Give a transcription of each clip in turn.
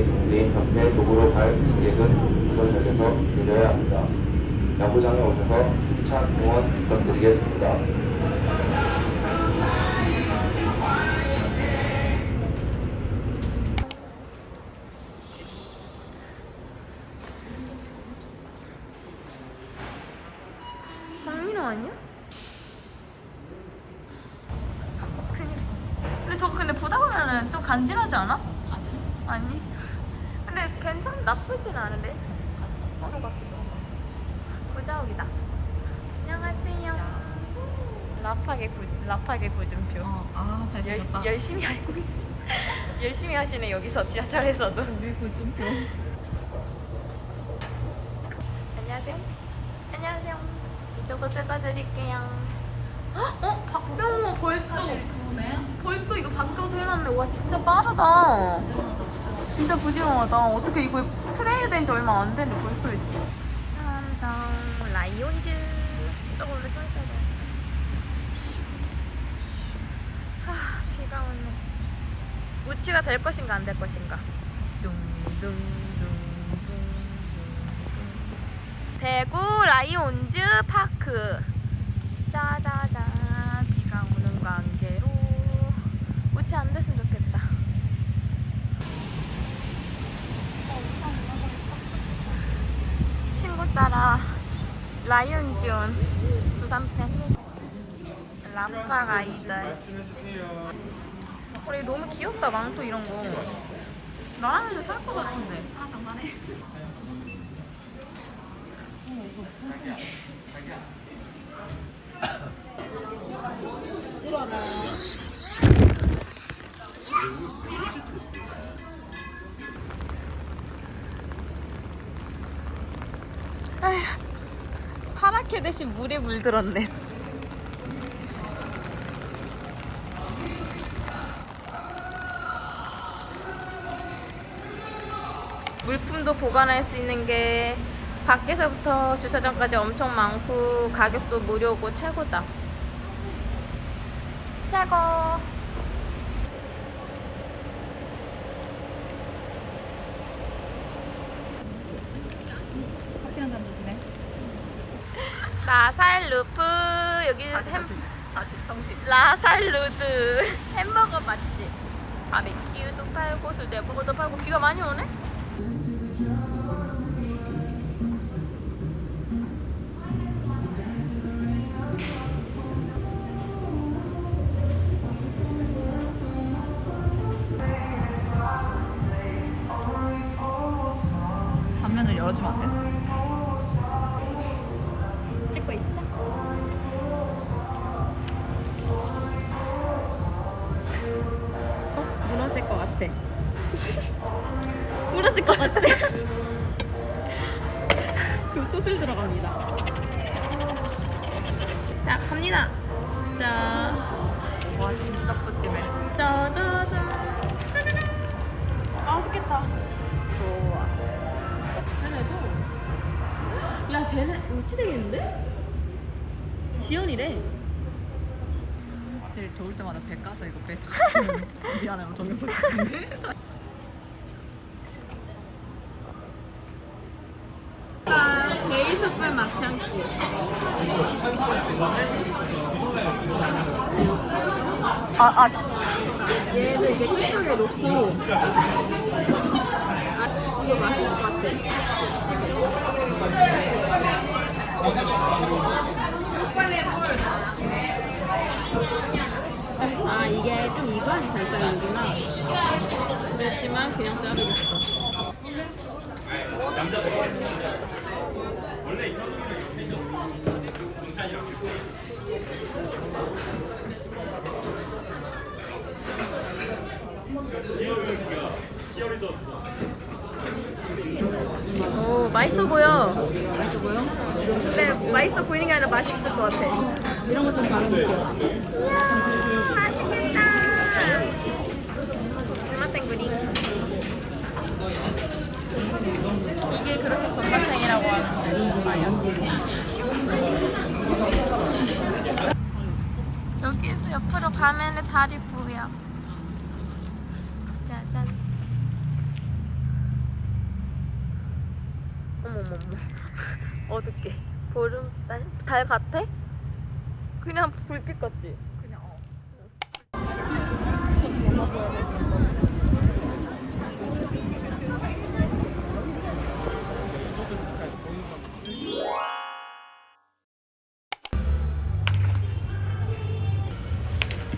한국 장애중재협회 도구로 갈 승객은 이번 역에서 내려야 합니다. 야구장에 오셔서 차 응원 부탁드리겠습니다. 박민호 아니야? 근데 저거 근데 보다 보면은 좀 간지나지 않아? 아니. 근데 괜찮 나쁘진 않은데. 어느 같기도 하고. 부자옥이다. 안녕하세요. 라파게 구 라파게 구준표. 아, 잘 열, 생겼다. 열심히 알고 있어. 열심히 하시네 여기서 지하철에서도. 우리 구준표. 안녕하세요. 안녕하세요. 이쪽도 뜯어드릴게요. 어? 박병호 벌써. 벌써 이거 바뀌어서 해놨네. 와 진짜 빠르다. 진짜 부지런하다. 어떻게 이거 트레이 된지 얼마 안 됐는데 벌써? 삼성 라이온즈. 저걸로 써 있어야 돼. 하, 비가 오네. 우치가 될 것인가 안 될 것인가? 대구 라이온즈 파크. 짜자잔 비가 오는 관계로 우치 안 됐으면 좋겠다. 친구 따라 라이온즈 온 부산 팬. 람파 가이드. 우리 너무 귀엽다 망토 이런 거. 나랑 해도 살것 같은데. 아 장난해. 파 랗게 대신 물에 물들었네. 물품도 보관할 수 있는 게 밖에서부터 주차장까지 엄청 많고 가격도 무료고 최고다. 최고. 커피 한 잔 드시네. 라살루프 여기 햄 다시 정신. 라살루드 햄버거 맛집 바베큐도 팔고 수제버거도 팔고 비가 많이 오네? 같아. 무너질 것 같지? 그 소슬 들어갑니다. 자 갑니다. 자. 와, 진짜 푸짐해. 짜자잔 짜자잔 맛있겠다. 좋아. 걔네도 야 걔네 우치 되겠는데? 지연이래 내일 더울 때마다 배 까서 이거 배 다. 미안해요, 정영석 찍는데. 제이스풀 막창집 아, 아. 얘는 이제 끝쪽에 놓고 아 이 게좀 익어야지 잘 자르는구나. 그렇지만 그냥 자르겠어. 오 맛있어 보여. 맛있어 보여? 근데 맛있어 보이는 게 아니라 맛있을 것 같아. 이런 거좀 바르면 좋겠다. 이야 맛있겠다. 전마탱구리. 이게 그렇게 전마탱이라고 하는데 과연? 여기에서 옆으로 가면은 다리 보여. 짜잔. 어머머머. 어둡게. 보름달? 달 같아? 그냥 불빛 같지? 그냥 어.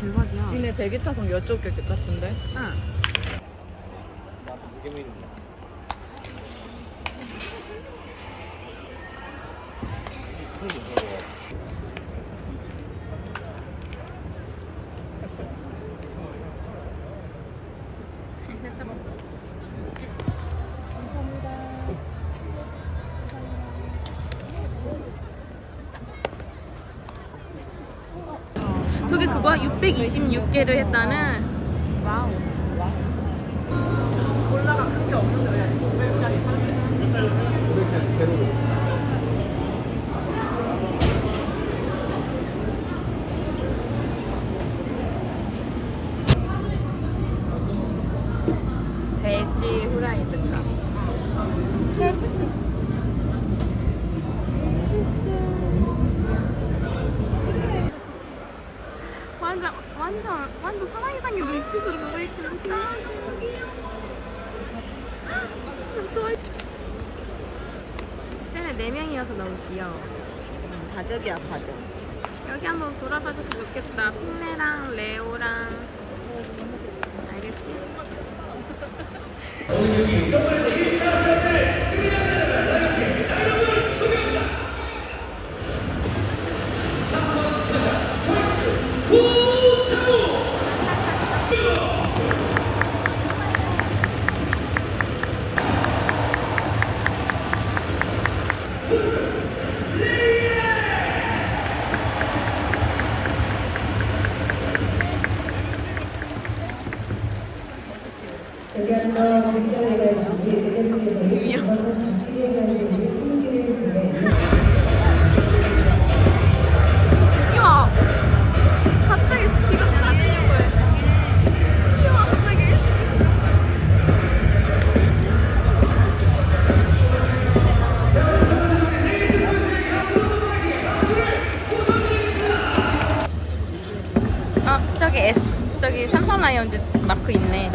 대박이야. 니네 대기 타선 여쪽 길 같은데? 응. 저기 그거 626개를 했다는 와우 올라가 큰 게 없는데 왜 500짜리 사는 돼지 후라이드가 돼지 완전 완전 완전 사랑이 담긴 눈빛으로 보고 있거든 좋아 쟤네 네 명이어서 너무 귀여워 가족이야 가족. 여기 한번 돌아봐줘서 좋겠다 핑네랑 레오랑 알겠지? 라이온즈 마크 있네.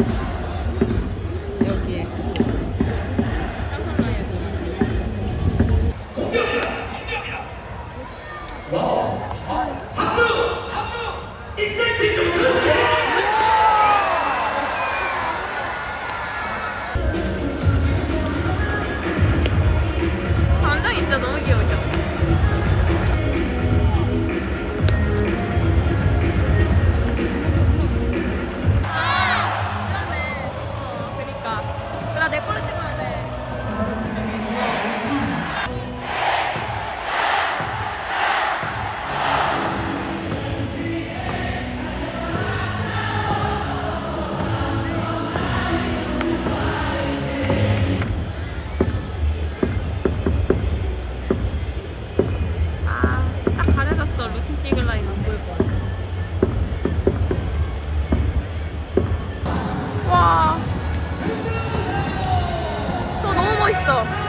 esto.